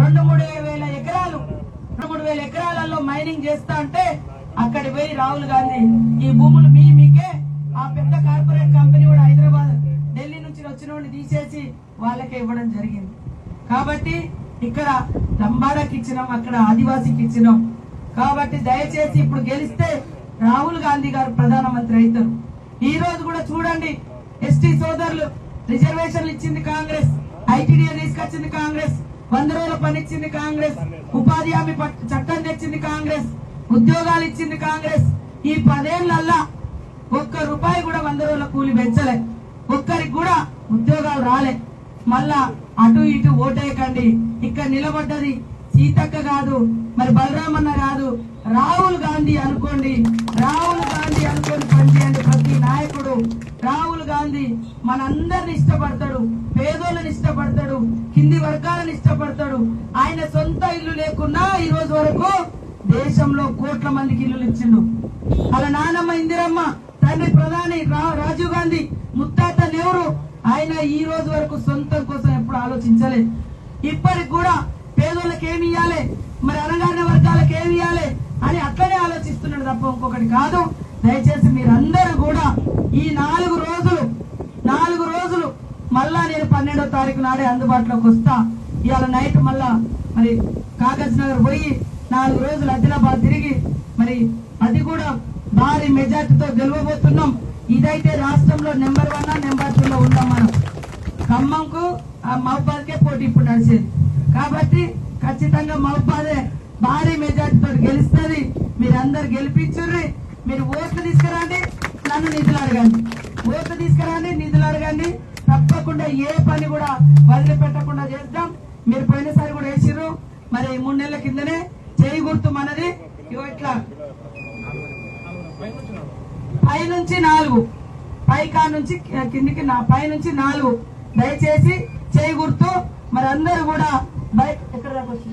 రెండు మూడు వేల ఎకరాలు రెండు మూడు వేల ఎకరాలలో మైనింగ్ చేస్తా అంటే అక్కడి పోయి రాహుల్ గాంధీ ఈ భూములు మీ మీకే ఆ పెద్ద కార్పొరేట్ కంపెనీ కూడా హైదరాబాద్ ఢిల్లీ నుంచి వచ్చిన తీసేసి వాళ్ళకే ఇవ్వడం జరిగింది. కాబట్టి ఇక్కడ లంబాడాకి ఇచ్చినాం అక్కడ ఆదివాసీకి ఇచ్చినాం. కాబట్టి దయచేసి ఇప్పుడు గెలిస్తే రాహుల్ గాంధీ గారు ప్రధానమంత్రి అవుతారు. ఈ రోజు కూడా చూడండి ఎస్టీ సోదరులు రిజర్వేషన్లు ఇచ్చింది కాంగ్రెస్ ఐటీడీఏ తీసుకొచ్చింది కాంగ్రెస్. వంద రోజుల పనిచ్చింది కాంగ్రెస్. ఉపాధి హామీ చట్టం తెచ్చింది కాంగ్రెస్. ఉద్యోగాలు ఇచ్చింది కాంగ్రెస్. ఈ పదేళ్ళల్లా ఒక్క రూపాయి కూడా వంద రోజుల కూలి పెంచలే. ఒక్కరికి కూడా ఉద్యోగాలు రాలే. మళ్ళా అటు ఇటు ఓటేయకండి. ఇక్కడ నిలబడ్డది సీతక్క కాదు మరి బలరామన్న కాదు రాహుల్ గాంధీ అనుకోండి. రాహుల్ మనందరిని ఇష్టపడతాడు. పేదోళ్ళని ఇష్టపడతాడు. కింది వర్గాలను ఇష్టపడతాడు. ఆయన సొంత ఇల్లు లేకున్నా ఈ రోజు వరకు దేశంలో కోట్ల మందికి ఇల్లులు ఇచ్చిండు. అలా నానమ్మ ఇందిరమ్మ తండ్రి ప్రధాని రా- రాజీవ్ గాంధీ ముత్తాత నెహ్రూ ఆయన ఈ రోజు వరకు సొంతం కోసం ఎప్పుడు ఆలోచించలేదు. ఇప్పటికి కూడా పేదోళ్ళకి ఏమి ఇవ్వాలి మరి అనగానే వర్గాలకు ఏమి ఇవ్వాలి అని అట్లనే ఆలోచిస్తున్నాడు తప్ప ఇంకొకటి కాదు. దయచేసి మీరందరూ కూడా ఈ నాలుగు రోజులు మళ్ళా నేను పన్నెండో తారీఖు నాడే అందుబాటులోకి వస్తా. ఇవాళ నైట్ మళ్ళా మరి కాగజ్ నగర్ పోయి నాలుగు రోజులు ఆదిలాబాద్ తిరిగి మరి అది కూడా భారీ మెజార్టీతో గెలవబోతున్నాం. ఇదైతే రాష్ట్రంలో నెంబర్ వన్ నెంబర్ టూ లో ఉన్నాం మనం. ఖమ్మంకు ఆ మహబాద్కే పోటీ ఇప్పుడు నడిచేది. కాబట్టి ఖచ్చితంగా మహబాదే భారీ మెజార్టీతో గెలుస్తుంది. మీరందరు గెలిపించుర్రి. మీరు ఓట్లు తీసుకురండి నన్ను నిధులు అడగండి. ఓట్లు తీసుకురండి నిధులు అడగండి. తప్పకుండా ఏ పని కూడా వదిలిపెట్టకుండా చేద్దాం. మీరు పోయినసారి కూడా వేసిర్రు. మరి మూడు నెలల కిందనే చేయి గుర్తు మనది. ఇగో ఇట్లా. పై నుంచి నాలుగు పైకా నుంచి కిందికి నా పై నుంచి నాలుగు. దయచేసి చేయి గుర్తు. మరి అందరూ కూడా బయట ఎక్కడ దాకా